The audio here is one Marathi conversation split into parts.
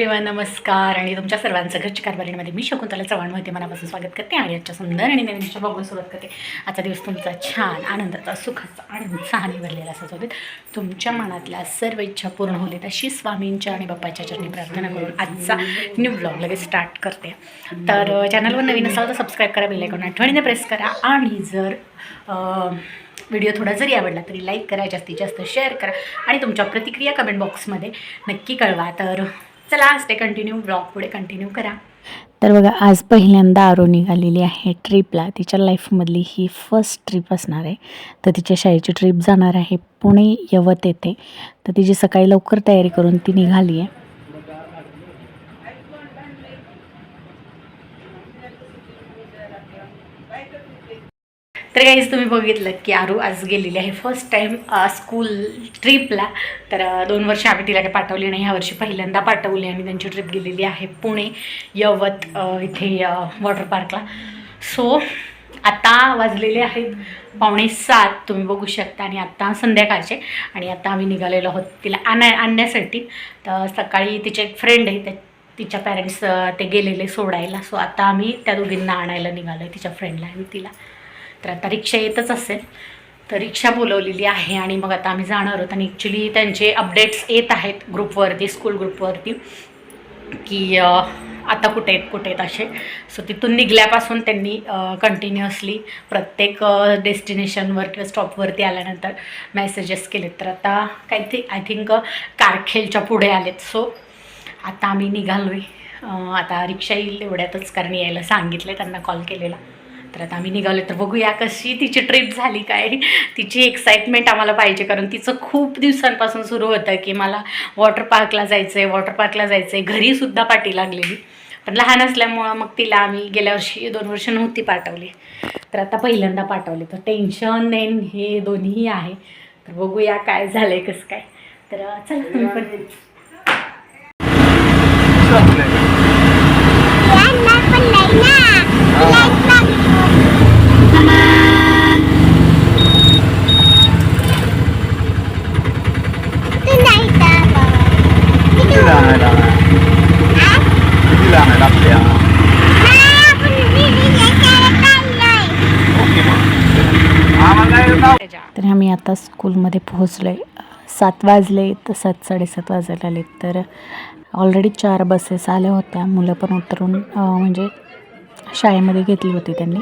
देवा नमस्कार. आणि तुमच्या सर्वांचं घरच्या कारभारीमध्ये मी शकुंतला चव्हाणमध्ये मनापासून स्वागत करते आणि आजच्या सुंदर आणि नवीन दिवसाच्या बघून सुरुवात करते. आजचा दिवस तुमचा छान आनंदाचा सुखाचा आणि उत्साहाने भरलेला असा जाऊ तुमच्या मनातल्या सर्व इच्छा पूर्ण होतील अशी स्वामींच्या आणि बाप्पाच्या चरणी प्रार्थना करून आजचा न्यू ब्लॉग लगेच स्टार्ट करते. तर चॅनलवर नवीन असाल तर सबस्क्राईब करा बेलायकॉन आठवणीने प्रेस करा. आणि जर व्हिडिओ थोडा जरी आवडला तरी लाईक करा जास्तीत जास्त शेअर करा. आणि तुमच्या प्रतिक्रिया कमेंट बॉक्समध्ये नक्की कळवा. तर चला स्टे कंटिन्यू ब्लॉग पुढे कंटिन्यू करा. तर बघा आज पहिल्यांदा आरो निघालेली आहे ट्रिपला तिच्या लाईफमधली ही फर्स्ट ट्रिप असणार आहे. तर तिच्या शाळेची ट्रिप जाणार आहे पुणे यवत येथे. तर तिची सकाळी लवकर तयारी करून ती निघाली आहे. तर काहीच तुम्ही बघितलं की आरू आज गेलेली आहे फर्स्ट टाईम स्कूल ट्रिपला तर दोन वर्ष आम्ही तिला काही पाठवली नाही. ह्या वर्षी पहिल्यांदा पाठवली आणि त्यांची ट्रिप गेलेली आहे पुणे यवत इथे वॉटर पार्कला सो आता वाजलेले आहेत पावणे सात. तुम्ही बघू शकता आणि आत्ता संध्याकाळचे आणि आता आम्ही निघालेलो आहोत तिला आणा आणण्यासाठी. तर सकाळी तिचे एक फ्रेंड आहे त्या तिच्या पॅरेंट्स ते गेलेले सोडायला. सो आता आम्ही त्या दोघींना आणायला निघालो आहे तिच्या फ्रेंडला आणि तिला. तर आता रिक्षा येतच असेल. तर रिक्षा बोलवलेली आहे आणि मग आता आम्ही जाणार आहोत. आणि ॲक्च्युली त्यांचे अपडेट्स येत आहेत ग्रुपवरती स्कूल ग्रुपवरती की आता कुठे आहेत कुठे आहेत असे. सो तिथून निघल्यापासून त्यांनी कंटिन्युअसली प्रत्येक डेस्टिनेशनवर किंवा स्टॉपवरती आल्यानंतर मेसेजेस केलेत. तर आता काय ते आय थिंक कारखेलच्या पुढे आलेत. सो आता आम्ही निघालो आहे आता रिक्षा येईल एवढ्यातच कारण यायला सांगितलं त्यांना कॉल केलेला. तर आता आम्ही निघालो तर बघूया कशी तिची ट्रिप झाली काय. तिची एक्साइटमेंट आम्हाला पाहिजे. कारण तिचं खूप दिवसांपासून सुरू होतं की मला वॉटर पार्कला जायचं आहे वॉटर पार्कला जायचं आहे घरीसुद्धा पाठी लागलेली. पण लहान असल्यामुळं मग तिला आम्ही गेल्या वर्षी दोन वर्ष नव्हती पाठवली. तर आता पहिल्यांदा पाठवली. तर टेन्शन नेन हे दोन्ही आहे. तर बघूया काय झालं आहे कसं काय. तर चला तुम्ही पण किती जाणार किती जाणार आपल्या ओके मग आम्हाला येऊ त्याच्या तर आम्ही आता स्कूलमध्ये पोहोचलो आहे सात वाजले तर सात साडेसात वाजायला आले तर ऑलरेडी चार बसेस आल्या होत्या. मुलं पण उतरून म्हणजे शाळेमध्ये घेतली होती त्यांनी.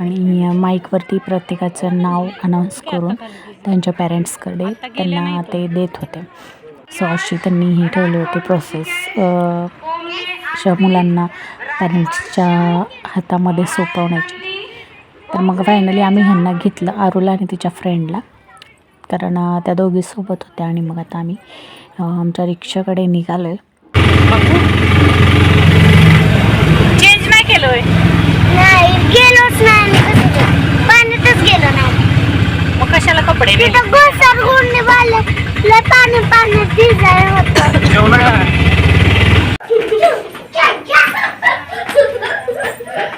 आणि माईकवरती प्रत्येकाचं नाव अनाऊन्स करून त्यांच्या पॅरेंट्सकडे त्यांना ते देत होते. सो अशी त्यांनी ही ठेवली होती प्रोसेस अशा मुलांना पॅरेंट्सच्या हातामध्ये सोपवण्याची. तर मग फायनली आम्ही ह्यांना घेतलं आरूला आणि तिच्या फ्रेंडला कारण त्या दोघी सोबत होत्या आणि मग आता आम्ही आमच्या रिक्षाकडे निघालो आहे चेंज नाही केलोय नाही गेलोच नाही आम्ही कसं पाण्यातच गेलो नाही. मग कशाला कपडे पाणी पाण्यात भिजायला होतं.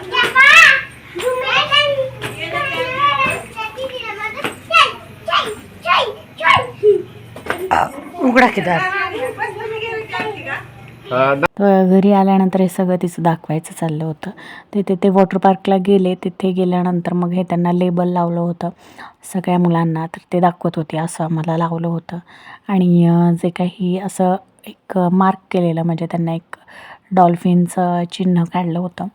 उघडा की दार तर घरी आल्यानंतर हे सगळं तिचं दाखवायचं चाललं होतं. तिथे ते वॉटर पार्कला गेले. तिथे गेल्यानंतर मग हे त्यांना लेबल लावलं होतं. सगळ्या मुलांना तर ते दाखवत होते असं आम्हाला लावलं होतं. आणि जे काही असं एक मार्क केलेलं म्हणजे त्यांना एक डॉल्फिनचं चिन्ह काढलं होतं.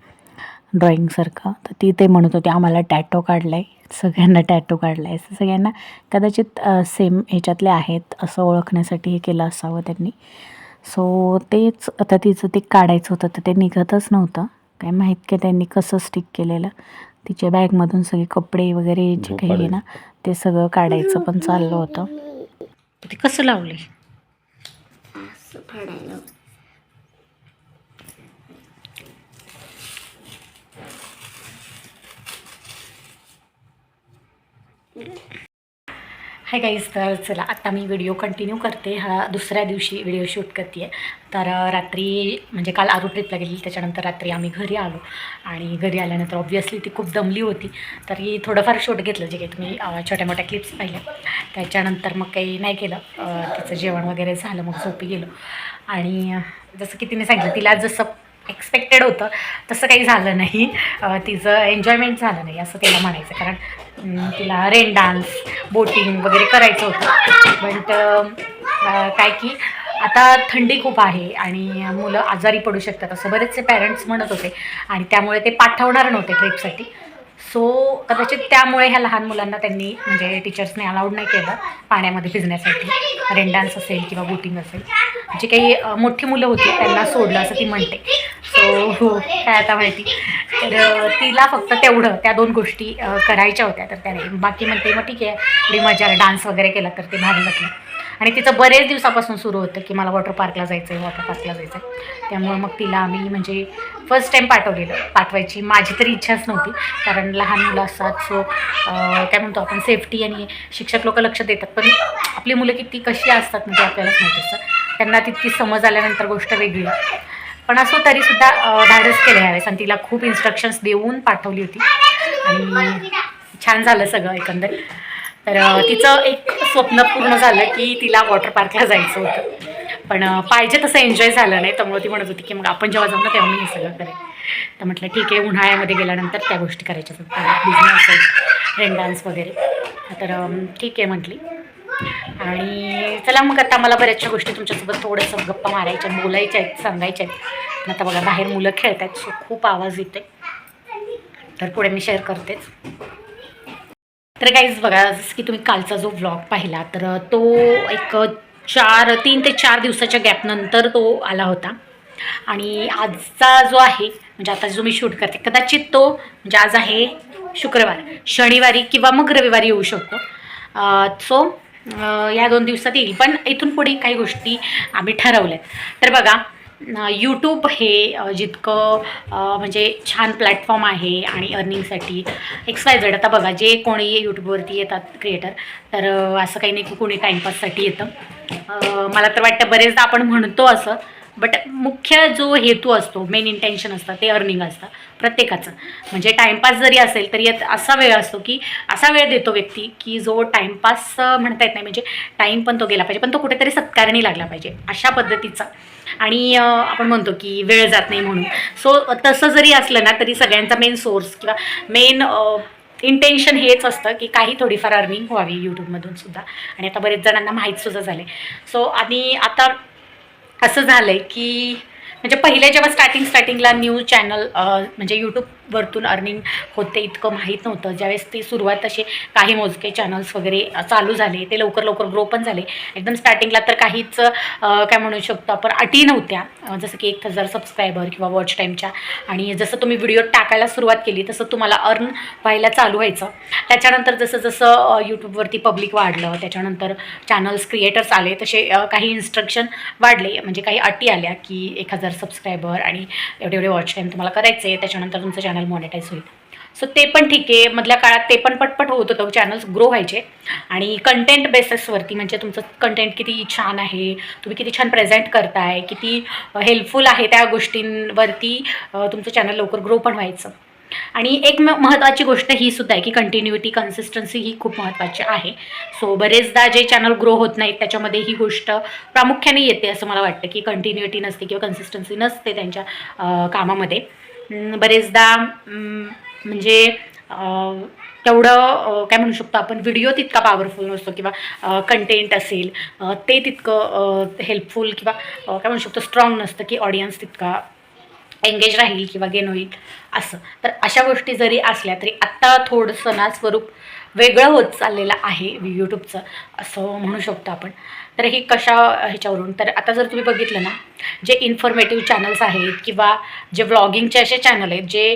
ड्रॉइंगसारखं. तर ती ते म्हणत होते आम्हाला टॅटो काढला आहे सगळ्यांना टॅटो काढला आहे असं सगळ्यांना कदाचित सेम ह्याच्यातले आहेत असं ओळखण्यासाठी हे केलं असावं त्यांनी. सो तेच आता तिचं ते काढायचं होतं तर ते निघतच नव्हतं. काय माहीत की त्यांनी कसं स्टिक केलेलं. तिच्या बॅगमधून सगळे कपडे वगैरे जे काही आहे ना ते सगळं काढायचं पण चाललं होतं. ते कसं लावले हाय गाईज तर चला आत्ता मी व्हिडिओ कंटिन्यू करते. हा दुसऱ्या दिवशी व्हिडिओ शूट करते आहे तर रात्री म्हणजे काल आरू ट्रिपला गेली त्याच्यानंतर रात्री आम्ही घरी आलो. आणि घरी आल्यानंतर ऑब्व्हियसली ती खूप दमली होती. तरी थोडंफार शूट घेतलं जे काही तुम्ही छोट्या मोठ्या क्लिप्स पाहिल्या. त्याच्यानंतर मग काही नाही केलं. तिचं जेवण वगैरे झालं मग झोपी गेलो. आणि जसं की तिने सांगितलं तिला जसं एक्सपेक्टेड होतं तसं काही झालं नाही. तिचं एन्जॉयमेंट झालं नाही असं तिला म्हणायचं. कारण तिला रेन डान्स बोटिंग वगैरे करायचं होतं. बट काय की आता थंडी खूप आहे आणि मुलं आजारी पडू शकतात असं बरेचसे पॅरेंट्स म्हणत होते. आणि त्यामुळे ते पाठवणार नव्हते ट्रिपसाठी सो कदाचित त्यामुळे ह्या लहान मुलांना त्यांनी म्हणजे टीचर्सने अलाउड नाही केलं पाण्यामध्ये भिजण्यासाठी. रेन डान्स असेल किंवा बोटिंग असेल. जे काही मोठी मुलं होती त्यांना सोडलं असं ती म्हणते. सो हो काय आता माहिती. तर तिला फक्त तेवढं त्या दोन गोष्टी करायच्या होत्या. तर त्याने बाकी म्हणते मग ठीक आहे. थोडी मजा डान्स वगैरे केला तर ते भारी वाटलं. आणि तिचं बरेच दिवसापासून सुरू होतं की मला वॉटर पार्कला जायचं आहे वॉटर पार्कला जायचं आहे त्यामुळं मग तिला आम्ही म्हणजे फर्स्ट टाईम पाठवलेलं. पाठवायची माझी तरी इच्छाच नव्हती. कारण लहान मुलं असतात सो काय म्हणतो आपण सेफ्टी आणि शिक्षक लोक लक्ष देतात. पण आपली मुलं किती कशी असतात म्हणजे आपल्यालाच माहिती असतं. त्यांना तितकी समज आल्यानंतर गोष्ट वेगळी. पण असो तरीसुद्धा धाडस केलं ह्यावेळेस आणि तिला खूप इन्स्ट्रक्शन्स देऊन पाठवली होती. आणि छान झालं सगळं एकंदर. तर तिचं एक स्वप्न पूर्ण झालं की तिला वॉटर पार्कला जायचं होतं. पण पाहिजे तसं एन्जॉय झालं नाही. त्यामुळे ती म्हणत होती की मग आपण जेव्हा जाऊ ना तेव्हा मी हे सगळं करेन. तर म्हटलं ठीक आहे उन्हाळ्यामध्ये गेल्यानंतर त्या गोष्टी करायच्या. असतात बिझनेस असेल रेन डान्स वगैरे. तर ठीक आहे म्हटली. आणि चला मग आता मला बऱ्याचशा गोष्टी तुमच्यासोबत थोडंसं गप्पा मारायच्या बोलायच्या आहेत सांगायच्या आहेत. आता बघा बाहेर मुलं खेळत आहेत सो खूप आवाज येते तर पुढे मी शेअर करतेच. तर काहीच बघा जसं की तुम्ही कालचा जो व्लॉग पाहिला तर तो एक चार तीन ते चार दिवसाच्या गॅपनंतर तो आला होता. आणि आजचा जो आहे म्हणजे आता जो मी शूट करते कदाचित तो म्हणजे आज आहे शुक्रवार शनिवारी किंवा मग रविवारी येऊ शकतो. सो या दोन दिवसात येईल. पण इथून पुढे काही गोष्टी आम्ही ठरवल्या तर बघा यूट्यूब हे जितकं म्हणजे छान प्लॅटफॉर्म आहे आणि अर्निंगसाठी एक्स वाय झेड आता बघा जे कोणी यूट्यूबवरती येतात क्रिएटर तर असं काही नाही की कोणी टाईमपाससाठी येतं. मला तर वाटतं बरेचदा आपण म्हणतो असं बट मुख्य जो हेतू असतो मेन इंटेन्शन असतं ते अर्निंग असतं प्रत्येकाचं. म्हणजे टाईमपास जरी असेल तरी यात असा वेळ असतो की असा वेळ देतो व्यक्ती की जो टाईमपास म्हणता येत नाही. म्हणजे टाईम पण तो गेला पाहिजे पण तो कुठेतरी सत्कारणी लागला पाहिजे अशा पद्धतीचा. आणि आपण म्हणतो की वेळ जात नाही म्हणून. सो तसं जरी असलं ना तरी सगळ्यांचा मेन सोर्स किंवा मेन इंटेन्शन हेच असतं की काही थोडीफार अर्निंग व्हावी यूट्यूबमधून सुद्धा. आणि आता बरेच जणांना माहीतसुद्धा झाले सो आणि आता असं झालं आहे की म्हणजे पहिले जेव्हा स्टार्टिंग स्टार्टिंगला न्यूज चॅनल म्हणजे यूट्यूब वरतून अर्निंग होते इतकं माहीत नव्हतं. ज्यावेळेस ते सुरुवात असे काही मोजके चॅनल्स वगैरे चालू झाले ते लवकर लवकर ग्रो पण झाले. एकदम स्टार्टिंगला तर काहीच काय म्हणू शकतो आपण अटी नव्हत्या. जसं की एक हजार सबस्क्रायबर किंवा वॉच टाईमच्या आणि जसं तुम्ही व्हिडिओ टाकायला सुरुवात केली तसं तुम्हाला अर्न व्हायला चालू व्हायचं. त्याच्यानंतर जसं जसं यूट्यूबवरती पब्लिक वाढलं त्याच्यानंतर चॅनल्स क्रिएटर्स आले तसे काही इन्स्ट्रक्शन वाढले. म्हणजे काही अटी आल्या की एक हजार सबस्क्रायबर आणि एवढे एवढे वॉच टाईम तुम्हाला करायचे. त्याच्यानंतर तुमचं चॅनल मॉनिटाईज होईल. सो ते पण ठीक आहे. मधल्या काळात ते पण पटपट होत होतं. चॅनल्स ग्रो व्हायचे. आणि कंटेंट बेसिसवरती म्हणजे तुमचं कंटेंट किती छान आहे तुम्ही किती छान प्रेझेंट करताय किती हेल्पफुल आहे त्या गोष्टींवरती तुमचं चॅनल लवकर ग्रो पण व्हायचं. आणि एक म महत्त्वाची गोष्ट ही सुद्धा आहे की कंटिन्युटी कन्सिस्टन्सी ही खूप महत्त्वाची आहे. सो बरेचदा जे चॅनल ग्रो होत नाहीत त्याच्यामध्ये ही गोष्ट प्रामुख्याने येते असं मला वाटतं की कंटिन्युटी नसते किंवा कन्सिस्टन्सी नसते त्यांच्या कामामध्ये. बरेचदा म्हणजे तेवढं काय म्हणू शकतो आपण व्हिडिओ तितका पॉवरफुल नसतो किंवा कंटेंट असेल ते तितकं हेल्पफुल किंवा काय म्हणू शकतो स्ट्रॉंग नसतं की ऑडियन्स तितका एंगेज राहील किंवा गेन होईल असं. तर अशा गोष्टी जरी असल्या तरी आत्ता थोडंसं ना स्वरूप वेगळं होत चाललेलं आहे यूट्यूबचं असं म्हणू शकतो आपण. तर हे कशा ह्याच्यावरून? तर आता जर तुम्ही बघितलं ना जे इन्फॉर्मेटिव्ह चॅनल्स आहेत किंवा जे व्लॉगिंगचे असे चॅनल आहेत जे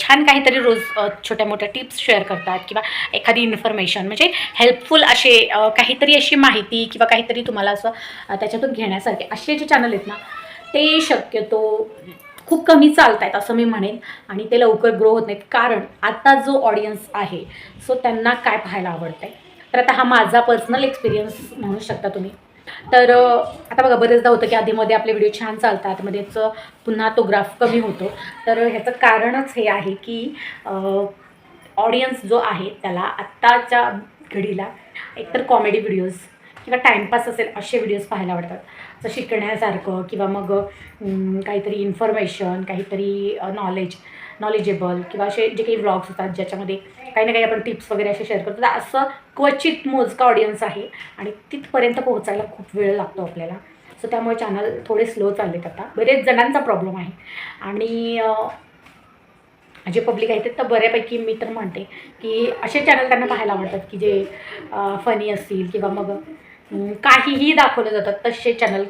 छान काहीतरी रोज छोट्या मोठ्या टिप्स शेअर करतात किंवा एखादी इन्फॉर्मेशन म्हणजे हेल्पफुल असे काहीतरी अशी माहिती किंवा काहीतरी तुम्हाला असं त्याच्यातून घेण्यासारखे असे जे चॅनल आहेत ना ते शक्यतो खूप कमी चालत आहेत असं मी म्हणेन आणि ते लवकर ग्रो होत नाहीत. कारण आता जो ऑडियन्स आहे सो त्यांना काय पाहायला आवडतं आहे तर आता हा माझा पर्सनल एक्सपिरियन्स म्हणू शकता तुम्ही. तर आता बघा बरेचदा होतं की आधीमध्ये आपले व्हिडिओ छान चालतात मध्येच पुन्हा तो ग्राफ कमी होतो. तर ह्याचं कारणच हे आहे की ऑडियन्स जो आहे त्याला आत्ताच्या घडीला एकतर कॉमेडी व्हिडिओज किंवा टाईमपास असेल असे व्हिडिओज पाहायला आवडतात. जसं शिकण्यासारखं किंवा मग काहीतरी इन्फॉर्मेशन काहीतरी नॉलेज नॉलेजेबल किंवा असे जे काही व्लॉग्स असतात ज्याच्यामध्ये काही ना काही आपण टिप्स वगैरे असे शेअर करतो. तर असं क्वचित मोजका ऑडियन्स आहे आणि तिथपर्यंत पोहोचायला खूप वेळ लागतो आपल्याला. सो त्यामुळे चॅनल थोडे स्लो चाललेत आता. बरेच जणांचा प्रॉब्लेम आहे. आणि जे पब्लिक आहे ते तर बऱ्यापैकी मी तर म्हणते की असे चॅनल त्यांना पाहायला आवडतात की जे फनी असतील किंवा मग काहीही दाखवलं जातात तसे चॅनल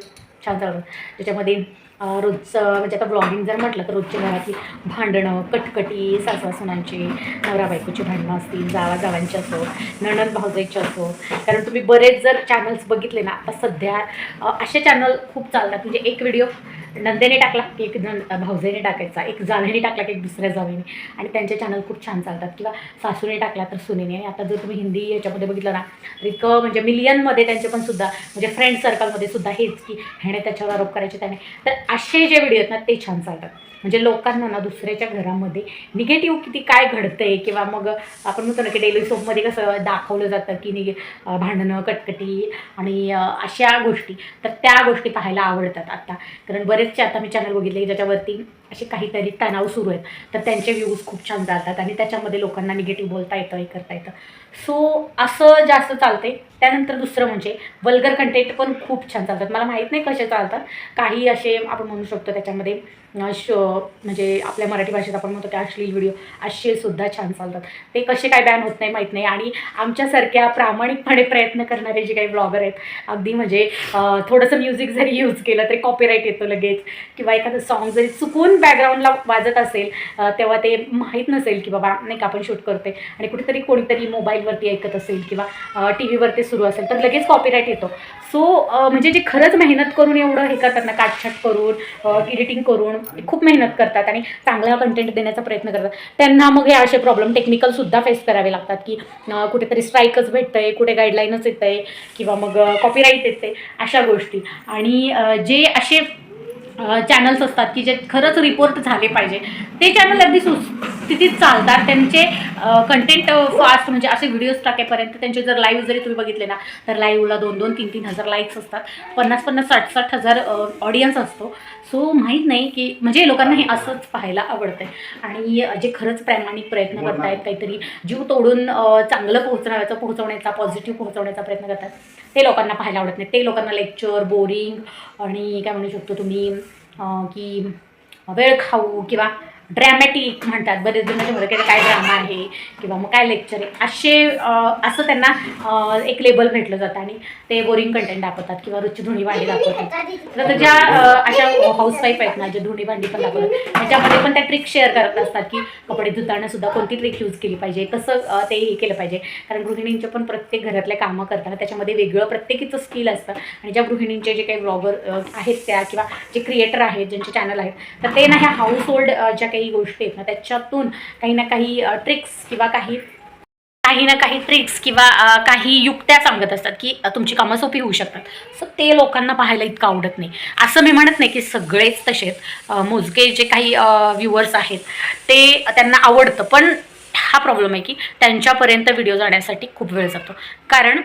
छान चालतात. ज्याच्यामध्ये रोजचं म्हणजे आता ब्लॉगिंग जर म्हटलं तर रोजच्या घरातली भांडणं कटकटी सासवा सुनांची नवरा बायकोची भांडणं असतील जावा जावांची असो नणंद भावजाईची असो. कारण तुम्ही बरेच जर चॅनल्स बघितले ना आता सध्या असे चॅनल खूप चालतात. म्हणजे एक व्हिडिओ नंदेने टाकला की एक नंद भावजेने टाकायचा. एक जावेने टाकला की एक दुसऱ्या जावेने आणि त्यांचे चॅनल खूप छान चालतात. किंवा सासूने टाकला तर सुनेने. आणि आता जर तुम्ही हिंदी याच्यामध्ये बघितलं ना तर इतकं म्हणजे मिलियनमध्ये त्यांचे पण सुद्धा म्हणजे फ्रेंड सर्कलमध्ये सुद्धा हेच की ह्याने त्याच्यावर आरोप करायचे त्याने. तर असे जे व्हिडिओ आहेत ना ते छान चालतात. म्हणजे लोकांना ना दुसऱ्याच्या घरामध्ये निगेटिव्ह किती काय घडतंय किंवा मग आपण म्हणतो ना की डेली सोपमध्ये कसं दाखवलं जातं की निगे भांडणं कटकटी आणि अशा गोष्टी. तर त्या गोष्टी पाहायला आवडतात आता. कारण बरेचसे आता मी चॅनल बघितले की ज्याच्यावरती असे काहीतरी तणाव सुरू आहेत. तर त्यांचे व्ह्यूज खूप छान जातात आणि त्याच्यामध्ये लोकांना निगेटिव्ह बोलता येतं हे करता येतं. सो असं जास्त चालते त्यानंतर दुसरं म्हणजे वल्गर कंटेंट पण खूप छान चालतात. मला माहीत नाही कसे चालतात. काही असे आपण म्हणू शकतो त्याच्यामध्ये श म्हणजे आपल्या मराठी भाषेत आपण म्हणतो की अश्लील व्हिडिओ असे सुद्धा छान चालतात. ते कसे काय बॅन होत नाही माहीत नाही. आणि आमच्यासारख्या प्रामाणिकपणे प्रयत्न करणारे जे काही ब्लॉगर आहेत अगदी म्हणजे थोडंसं म्युझिक जरी यूज केलं तरी कॉपीराईट येतो लगेच. किंवा एखादं सॉन्ग जरी चुकून बॅकग्राऊंडला वाजत असेल तेव्हा ते माहीत नसेल की बाबा नाही का आपण शूट करते आणि कुठेतरी कोणीतरी मोबाईलवरती ऐकत असेल किंवा टी व्हीवरती सुरू असेल तर लगेच कॉपीराईट येतो. सो म्हणजे जे खरंच मेहनत करून एवढं हे करतात ना काटछाट करून एडिटिंग करून खूप मेहनत करतात आणि चांगला कंटेंट देण्याचा प्रयत्न करतात. त्यांना मग हे असे प्रॉब्लेम टेक्निकलसुद्धा फेस करावे लागतात की कुठेतरी स्ट्राईकच भेटतं आहे कुठे गाईडलाईनच येतं आहे किंवा मग कॉपीराईट येते अशा गोष्टी. आणि जे असे चॅनल्स असतात की जे खरंच रिपोर्ट झाले पाहिजे. ते चॅनल अगदी सुस्थितीत चालतात. त्यांचे कंटेंट फास्ट म्हणजे असे व्हिडिओज टाकेपर्यंत त्यांचे जर लाईव्ह जरी तुम्ही बघितले ना तर लाईव्हला दोन दोन तीन तीन हजार लाईक्स असतात. पन्नास पन्नास साठ साठ हजार ऑडियन्स असतो. सो माहीत नाही की म्हणजे लोकांना हे असंच पाहायला आवडतं आहे आणि जे खरंच प्रामाणिक प्रयत्न करतायत काहीतरी जीव तोडून चांगलं पोहोचण्याचा पोहोचवण्याचा पॉझिटिव्ह पोहोचवण्याचा प्रयत्न करतात. ते लोकांना पाहायला आवडत नाही ते लोकांना लेक्चर बोरिंग आणि काय म्हणू शकतो तुम्ही की वेळ खाऊ किंवा ड्रॅमॅटिक म्हणतात. बरेच जण म्हणजे बरं काय ड्रामा आहे? किंवा मग काय लेक्चर आहे? असे असं त्यांना एक लेबल भेटलं जातं आणि ते बोरिंग कंटेंट दाखवतात किंवा रोजची धुणी भांडी दाखवतात. तर ज्या अशा हाऊसवाईफ आहेत ना ज्या धुणी भांडी पण दाखवतात त्याच्यामध्ये पण त्या ट्रिक शेअर करत असतात की कपडे धुताना सुद्धा कोणती ट्रिक यूज केली पाहिजे? कसं ते हे केलं पाहिजे? कारण गृहिणींचे पण प्रत्येक घरातले कामं करताना त्याच्यामध्ये वेगळं प्रत्येकीचं स्किल असतं. आणि ज्या गृहिणींचे जे काही ब्लॉगर आहेत त्या किंवा जे क्रिएटर आहेत ज्यांचे चॅनल आहेत तर ते ना ह्या हाऊस होल्ड ज्या काही काही गोष्टी आहेत ना त्याच्यातून काही ना काही ट्रिक्स किंवा काही काही ना काही ट्रिक्स किंवा काही युक्त्या सांगत असतात की तुमची कामं सोपी होऊ शकतात. सो ते लोकांना पाहायला इतकं आवडत नाही. असं मी म्हणत नाही की सगळेच तसेच मोजके जे काही व्ह्युअर्स आहेत ते त्यांना आवडतं. पण हा प्रॉब्लेम आहे की त्यांच्यापर्यंत व्हिडिओ जाण्यासाठी खूप वेळ जातो. कारण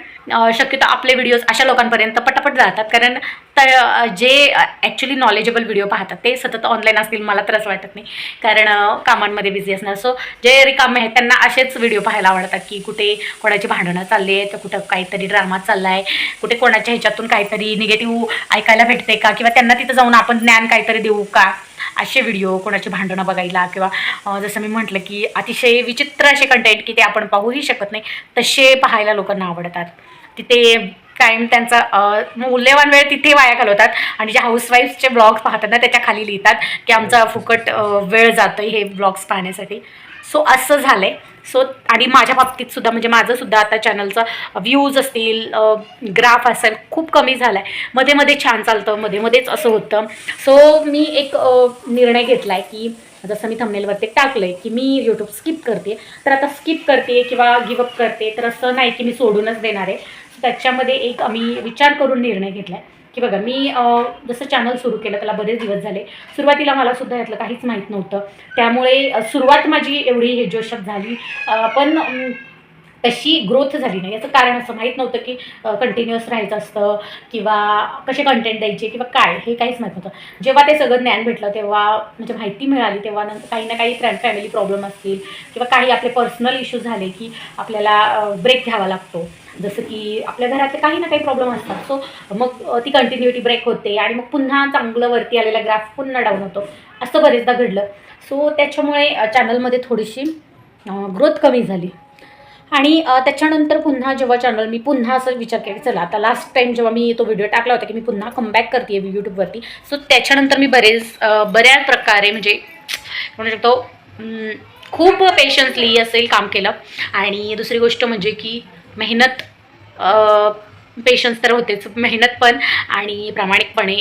शक्यतो आपले व्हिडिओज अशा लोकांपर्यंत पटापट जातात. कारण तर जे ॲक्च्युली नॉलेजेबल व्हिडिओ पाहतात ते सतत ऑनलाईन असतील मला तर असं वाटत नाही. कारण कामांमध्ये बिझी असणार. सो जे रिकामे आहेत त्यांना असेच व्हिडिओ पाहायला आवडतात की कुठे कोणाची भांडणं चालली आहेत तर कुठं काहीतरी ड्रामा चालला आहे कुठे कोणाच्या ह्याच्यातून काहीतरी निगेटिव्ह ऐकायला भेटते का? किंवा त्यांना तिथं जाऊन आपण ज्ञान काहीतरी देऊ का? असे व्हिडिओ कोणाची भांडणं बघायला किंवा जसं मी म्हटलं की अतिशय विचित्र असे कंटेंट की ते आपण पाहूही शकत नाही तसे पाहायला लोकांना आवडतात तिथे टाईम त्यांचा मूल्यवान वेळ तिथे वाया घालवतात आणि जे हाऊसवाईफचे ब्लॉग्स पाहतात ना त्याच्याखाली लिहितात की आमचा फुकट वेळ जातोय हे ब्लॉग्स पाहण्यासाठी. सो असं झालं आहे सो आणि माझ्या बाबतीत सुद्धा म्हणजे माझं सुद्धा आता चॅनलचं व्ह्यूज असतील ग्राफ असेल खूप कमी झाला आहे मध्ये मध्ये छान चालतं मध्ये मध्येच असं होतं. सो मी एक निर्णय घेतला आहे की जसं मी थंबनेलवरती टाकलं आहे की मी यूट्यूब स्किप करते. तर आता स्किप करते किंवा गिवअप करते तर असं नाही की मी सोडूनच देणार आहे. त्याच्यामध्ये एक आम्ही विचार करून निर्णय घेतला आहे की बघा मी जसं चॅनल सुरू केलं त्याला बरेच दिवस झाले सुरुवातीला मला सुद्धा यातलं काहीच माहीत नव्हतं. त्यामुळे सुरुवात माझी एवढी हे झाली. पण तशी ग्रोथ झाली नाही. याचं कारण असं माहीत नव्हतं की कंटिन्युअस राहायचं असतं किंवा कसे कंटेंट द्यायचे किंवा काय हे काहीच माहीत नव्हतं. जेव्हा ते सगळं ज्ञान भेटलं तेव्हा म्हणजे माहिती मिळाली तेव्हा नंतर काही ना काही फ्रँड फॅमिली प्रॉब्लेम असतील किंवा काही आपले पर्सनल इश्यू झाले की आपल्याला ब्रेक घ्यावा लागतो. जसं की आपल्या घरातले काही ना काही प्रॉब्लेम असतात. सो मग ती कंटिन्युटी ब्रेक होते आणि मग पुन्हा चांगलं वरती आलेला ग्राफ पुन्हा डाऊन होतो. असं बरेचदा घडलं. सो त्याच्यामुळे चॅनलमध्ये थोडीशी ग्रोथ कमी झाली. आणि त्याच्यानंतर पुन्हा जेव्हा चॅनल मी पुन्हा असं विचार केला चला आता लास्ट टाईम जेव्हा मी तो व्हिडिओ टाकला होता की मी पुन्हा कमबॅक करते यूट्यूबवरती सो त्याच्यानंतर मी बरेच बऱ्याच प्रकारे म्हणजे म्हणू शकतो खूप पेशन्सली असेल काम केलं. आणि दुसरी गोष्ट म्हणजे की मेहनत पेशन्स तर होतेच मेहनत पण. आणि प्रामाणिकपणे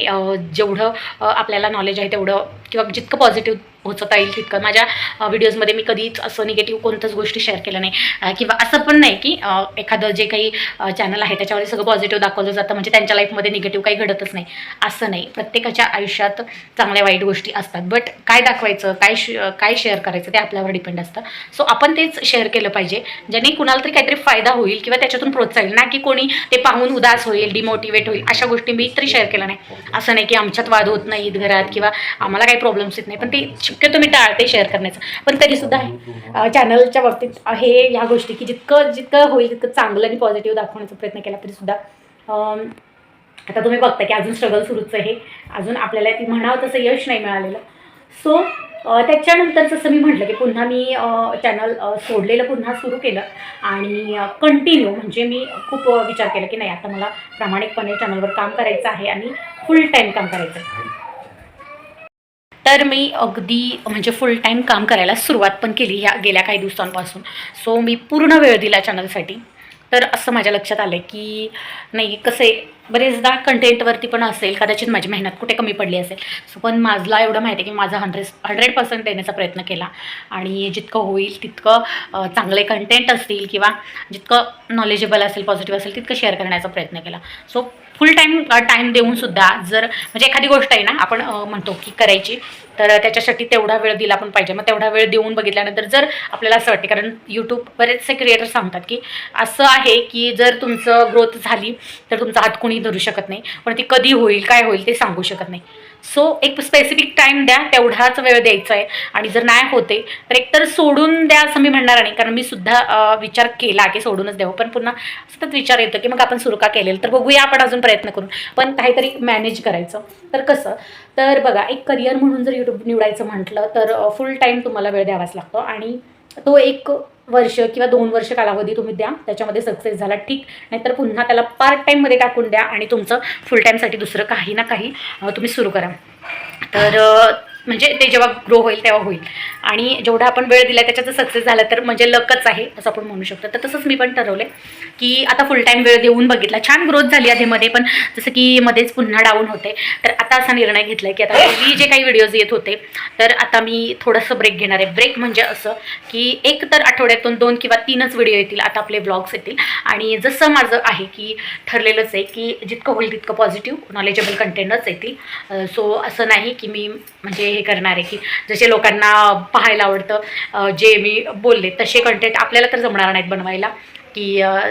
जेवढं आपल्याला नॉलेज आहे तेवढं किंवा जितकं पॉझिटिव्ह पोहोचवता येईल तितकं. माझ्या व्हिडिओजमध्ये मी कधीच असं निगेटिव्ह कोणत्याच गोष्टी शेअर केल्या नाही. किंवा असं पण नाही की एखादं जे काही चॅनल आहे त्याच्यावर सगळं पॉझिटिव्ह दाखवलं जातं. म्हणजे त्यांच्या लाईफमध्ये निगेटिव्ह काही घडतच नाही. असं नाही. प्रत्येकाच्या आयुष्यात चांगल्या वाईट गोष्टी असतात. बट काय दाखवायचं काय काय शेअर करायचं ते आपल्यावर डिपेंड असतं. सो आपण तेच शेअर केलं पाहिजे. ज्याने कुणाला तरी काहीतरी फायदा होईल किंवा त्याच्यातून प्रोत्साहन ना की कोणी ते पाहून उदास होईल डिमोटिवेट होईल. अशा गोष्टी मी तरी शेअर केल्या नाही. असं नाही की आमच्यात वाद होत नाहीत घरात किंवा आम्हाला काही प्रॉब्लेम्स येत नाही. पण ते शक्यतो मी टाळते शेअर करण्याचं. पण तरीसुद्धा चॅनलच्या बाबतीत हे ह्या गोष्टी की जितकं जितकं होईल तितकं चांगलं आणि पॉझिटिव्ह दाखवण्याचा प्रयत्न केला तरीसुद्धा आता तुम्ही बघता की अजून स्ट्रगल सुरूच आहे. अजून आपल्याला ती म्हणावं तसं यश नाही मिळालेलं. सो त्याच्यानंतर जसं मी म्हटलं की पुन्हा मी चॅनल सोडलेलं पुन्हा सुरू केलं. आणि कंटिन्यू म्हणजे मी खूप विचार केला की नाही आता मला प्रामाणिकपणे चॅनलवर काम करायचं आहे आणि फुल टाईम काम करायचं आहे. तर मी अगदी म्हणजे फुल टाईम काम करायला सुरुवात पण केली ह्या गेल्या काही दिवसांपासून. सो मी पूर्ण वेळ दिला चॅनलसाठी तर असं माझ्या लक्षात आलं की नाही कसे बरेचदा कंटेंटवरती पण असेल कदाचित माझी मेहनत कुठे कमी पडली असेल. सो पण माझला एवढं माहिती आहे की माझा हंड्रेड हंड्रेड पर्सेंट देण्याचा प्रयत्न केला. आणि जितकं होईल तितकं चांगले कंटेंट असतील किंवा जितकं नॉलेजेबल असेल पॉझिटिव्ह असेल तितकं शेअर करण्याचा प्रयत्न केला. सो फुल टाईम टाईम देऊन सुद्धा जर म्हणजे एखादी गोष्ट आहे ना आपण म्हणतो की करायची तर त्याच्यासाठी तेवढा वेळ दिला पण पाहिजे. मग तेवढा वेळ देऊन बघितल्यानंतर जर आपल्याला असं वाटते कारण यूट्यूब बरेचसे क्रिएटर सांगतात की असं आहे की जर तुमचं ग्रोथ झाली तर तुमचा हात कोणी धरू शकत नाही. पण ती कधी होईल काय होईल ते सांगू शकत नाही. सो एक स्पेसिफिक टाईम द्या तेवढाच वेळ द्यायचा आहे आणि जर नाही होते तर एकतर सोडून द्या असं मी म्हणणार नाही. कारण मी सुद्धा विचार केला की सोडूनच द्यावं. पण पुन्हा सतत विचार येतो की मग आपण सुरू का केलेलं? तर बघूया आपण अजून प्रयत्न करून. पण काहीतरी मॅनेज करायचं. तर कसं? तर बघा एक करिअर म्हणून जर यूट्यूब निवडायचं म्हटलं तर फुल टाईम तुम्हाला वेळ द्यावाच लागतो. आणि तो एक वर्ष किंवा दोन वर्ष कालावधी तुम्ही द्या त्याच्यामध्ये सक्सेस झाला ठीक. नाहीतर पुन्हा त्याला पार्ट टाईममध्ये टाकून द्या आणि तुमचं फुल टाईमसाठी दुसरं काही ना काही तुम्ही सुरू करा. तर म्हणजे ते जेव्हा ग्रो होईल तेव्हा होईल. आणि जेवढा आपण वेळ दिला त्याच्यात सक्सेस झाला तर म्हणजे लकच आहे असं आपण म्हणू शकतो. तर तसंच मी पण ठरवलं की आता फुल टाईम वेळ देऊन बघितला. छान ग्रोथ झाली आधीमध्ये पण जसं की मध्येच पुन्हा डाऊन होते. तर आता असा निर्णय घेतला आहे की आता डेली जे काही व्हिडिओज येत होते तर आता मी थोडंसं ब्रेक घेणार आहे. ब्रेक म्हणजे असं की एक तर आठवड्यातून दोन किंवा तीनच व्हिडिओ येतील. आता आपले ब्लॉग्स येतील. आणि जसं माझं आहे की ठरलेलंच आहे की जितकं होईल तितकं पॉझिटिव्ह नॉलेजेबल कंटेंटच येतील. सो असं नाही की मी म्हणजे हे करणार आहे की जसे लोकांना पाहायला आवडतं जे मी बोलले तसे कंटेंट आपल्याला तर जमणार नाहीत बनवायला. की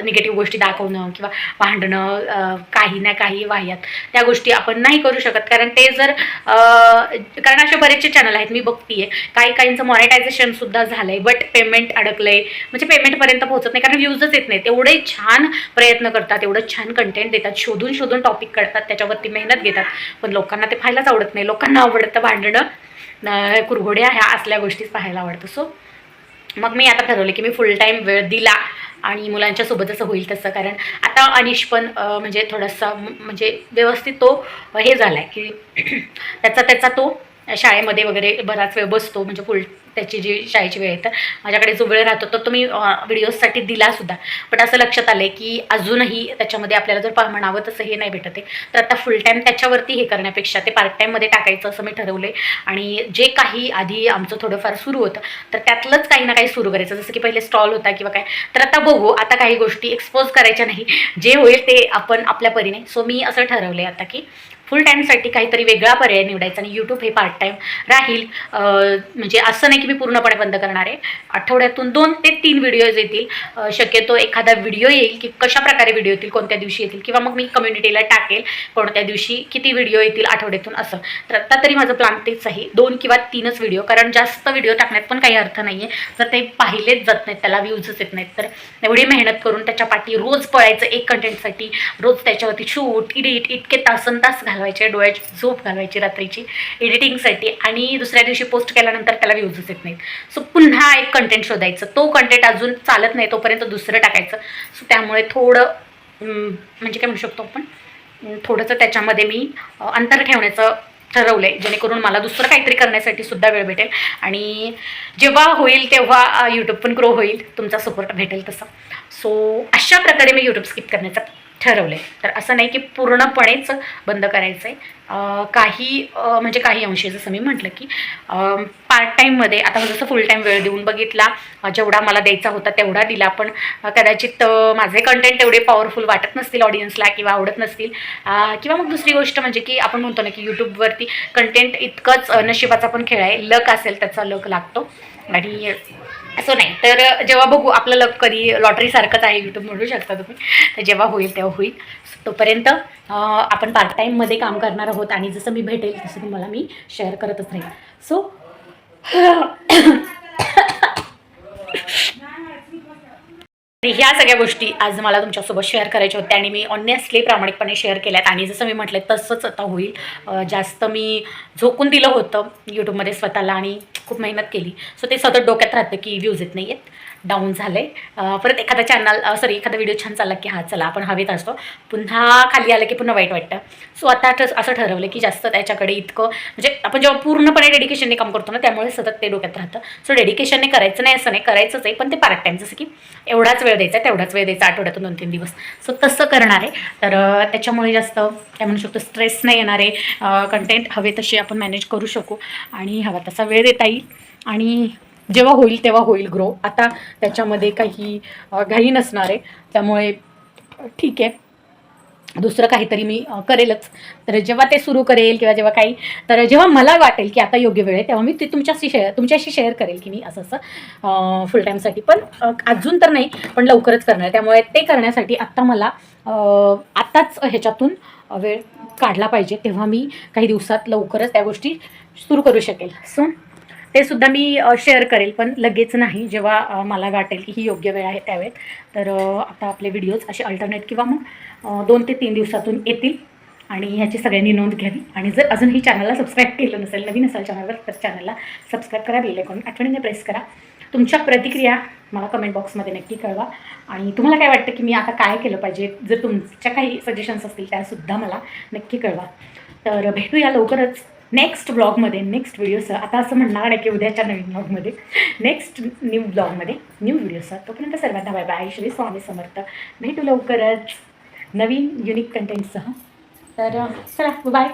निगेटिव्ह गोष्टी दाखवणं किंवा भांडणं काही ना काही वाह्यात. त्या गोष्टी आपण नाही करू शकत. कारण ते जर कारण असे बरेचसे चॅनल आहेत मी बघतीये. काही काहींचं मॉनिटायझेशन सुद्धा झालंय बट पेमेंट अडकलंय. म्हणजे पेमेंटपर्यंत पोहोचत नाही कारण व्ह्यूजच येत नाहीत. एवढे छान प्रयत्न करतात एवढं छान कंटेंट देतात शोधून शोधून टॉपिक करतात त्याच्यावरती मेहनत घेतात. पण लोकांना ते पाहायलाच आवडत नाही. लोकांना आवडतं भांडणं. कुरघोड्या ह्या असल्या गोष्टीच पाहायला आवडतं. सो मग मी आता ठरवलं की मी फुल टाईम वेळ दिला. आणि मुलांच्या सोबतच होईल तसं. कारण आता अनिश पण म्हणजे थोडासा म्हणजे व्यवस्थित तो हे झाला आहे की त्याचा त्याचा तो शाळेमध्ये वगैरे बराच वेळ बसतो म्हणजे फुल त्याची जी शाळेची वेळ आहे तर माझ्याकडे जो वेळ राहतो तर तो मी व्हिडिओजसाठी दिलासुद्धा बट असं लक्षात आलं आहे की अजूनही त्याच्यामध्ये आपल्याला जर म्हणावं तसं हे नाही भेटत आहे. तर आता फुल टाईम त्याच्यावरती हे करण्यापेक्षा ते पार्ट टाईममध्ये टाकायचं असं मी ठरवलं आहे आणि जे काही आधी आमचं थोडंफार सुरू होतं तर त्यातलंच काही ना काही सुरू करायचं. जसं की पहिले स्टॉल होता किंवा काय. तर आता बघू आता काही गोष्टी एक्सपोज करायच्या नाही. जे होईल ते आपण आपल्या परीने. सो मी असं ठरवलं आहे आता की फुल टाईमसाठी काहीतरी वेगळा पर्याय निवडायचा आणि यूट्यूब हे पार्ट टाईम राहील. म्हणजे असं नाही की मी पूर्णपणे बंद करणार आहे. आठवड्यातून दोन ते तीन व्हिडिओज येतील. शक्यतो एखादा व्हिडिओ येईल की कशाप्रकारे व्हिडिओ येतील कोणत्या दिवशी येतील किंवा मग मी कम्युनिटीला टाकेल कोणत्या दिवशी किती व्हिडिओ येतील आठवड्यातून असं. तर आत्ता तरी माझं प्लॅन तेच आहे. दोन किंवा तीनच व्हिडिओ कारण जास्त व्हिडिओ टाकण्यात पण काही अर्थ नाही आहे जर ते पाहिलेच जात नाहीत त्याला व्ह्यूजच येत नाहीत तर एवढी मेहनत करून त्याच्या पाठी रोज पळायचं एक कंटेंटसाठी रोज त्याच्यावरती शूट इडिट इतके तासन तास घालवायचे डोळ्याची झोप घालवायची रात्रीची एडिटिंगसाठी आणि दुसऱ्या दिवशी पोस्ट केल्यानंतर त्याला व्ह्यूजच येत नाहीत. सो पुन्हा एक कंटेंट शोधायचं. तो कंटेंट अजून चालत नाही तोपर्यंत दुसरं टाकायचं. सो त्यामुळे थोडं म्हणजे काय म्हणू शकतो आपण? थोडंसं त्याच्यामध्ये मी अंतर ठेवण्याचं ठरवलं आहे जेणेकरून मला दुसरं काहीतरी करण्यासाठी सुद्धा वेळ भेटेल. आणि जेव्हा होईल तेव्हा यूट्यूब पण ग्रो होईल. तुमचा सपोर्ट भेटेल तसं. सो अशा प्रकारे मी यूट्यूब स्किप करण्याचा ठरवलं. आहे तर असं नाही की पूर्णपणेच बंद करायचं आहे काही म्हणजे काही अंशी जसं मी म्हटलं की पार्ट टाईममध्ये आता जसं फुल टाईम वेळ देऊन बघितला जेवढा मला द्यायचा होता तेवढा दिला पण कदाचित माझे कंटेंट तेवढे पॉवरफुल वाटत नसतील ऑडियन्सला किंवा आवडत नसतील. किंवा मग दुसरी गोष्ट म्हणजे की आपण म्हणतो ना की यूट्यूबवरती कंटेंट इतकंच नशिबाचा पण खेळ आहे. लक असेल त्याचा लक लागतो. आणि असं नाही. तर जेव्हा बघू आपलं लक कधी लॉटरीसारखंच आहे यूट्यूब म्हणू शकता तुम्ही. तर जेव्हा होईल तेव्हा होईल. तोपर्यंत आपण पार्ट टाईममध्ये काम करणार आहोत आणि जसं मी भेटेल तसं तुम्हाला मी शेअर करतच राहील. सो आणि ह्या सगळ्या गोष्टी आज मला तुमच्यासोबत शेअर करायच्या होत्या आणि मी ऑनेस्टली प्रामाणिकपणे शेअर केल्यात. आणि जसं मी म्हटलं तसंच आता होईल. जास्त मी झोकून दिलं होतं यूट्यूबमध्ये स्वतःला आणि खूप मेहनत केली. सो ते सतत डोक्यात राहतं की व्ह्यूज येत नाही आहेत डाऊन झालं आहे परत एखादा चॅनल सॉरी एखादा व्हिडिओ छान चालला की हा चला आपण हवेत असतो. पुन्हा खाली आलं की पुन्हा वाईट वाटतं. सो आता ठ- असं ठरवलं की जास्त त्याच्याकडे इतकं म्हणजे आपण जेव्हा पूर्णपणे डेडिकेशनने काम करतो ना त्यामुळे सतत ते डोक्यात राहतं. सो डेडिकेशनने करायचं नाही असं नाही करायचंच आहे पण ते पार्ट टाईम जसं की एवढाच वेळ द्यायचा तेवढाच वेळ द्यायचा आठवड्यातून दोन तीन दिवस. सो तसं करणार आहे. तर त्याच्यामुळे जास्त काय म्हणू शकतो स्ट्रेस नाही येणार आहे. कंटेंट हवे तसे आपण मॅनेज करू शकू. आणि हवा तसा वेळ देता येईल. आणि जेव्हा होईल तेव्हा होईल ग्रो आता त्याच्यामध्ये काही घाई नसणार आहे. त्यामुळे ठीक आहे. दुसरं काहीतरी मी करेलच. तर जेव्हा ते सुरू करेल किंवा जेव्हा काही तर जेव्हा मला वाटेल की आता योग्य वेळ आहे तेव्हा मी ते तुमच्याशी शेअर तुमच्याशी शेअर करेल की मी असं असं फुल टाईमसाठी पण अजून तर नाही पण लवकरच करणार आहे. त्यामुळे ते करण्यासाठी आत्ता मला आत्ताच ह्याच्यातून वेळ काढला पाहिजे तेव्हा मी काही दिवसात लवकरच त्या गोष्टी सुरू करू शकेल. सो ते सुद्धा मी शेअर करेल पण लगेच नाही जेव्हा मला वाटेल की ही योग्य वेळ आहे त्यावेळेत. तर आता आपले व्हिडिओज असे अल्टरनेट किंवा मग दोन ते तीन दिवसातून येतील आणि ह्याची सगळ्यांनी नोंद घ्यावी. आणि जर अजून ही चॅनलला सबस्क्राईब केलं नसेल नवीन असेल चॅनलवर तर चॅनलला सबस्क्राईब करा बेल आयकॉन आठवणीने प्रेस करा. तुमच्या प्रतिक्रिया मला कमेंट बॉक्समध्ये नक्की कळवा. आणि तुम्हाला काय वाटतं की मी आता काय केलं पाहिजे? जर तुमच्या काही सजेशन्स असतील त्यासुद्धा मला नक्की कळवा. तर भेटूया लवकरच. नेक्स्ट ब्लॉगमध्ये नेक्स्ट व्हिडिओसह आता असं म्हणणार आहे की उद्याच्या नवीन ब्लॉगमध्ये नेक्स्ट न्यू ब्लॉगमध्ये न्यू व्हिडिओसह तोपर्यंत सर्वांना बाय बाय श्री स्वामी समर्थ. भेटू लवकरच नवीन युनिक कंटेंटसह तर चला बाय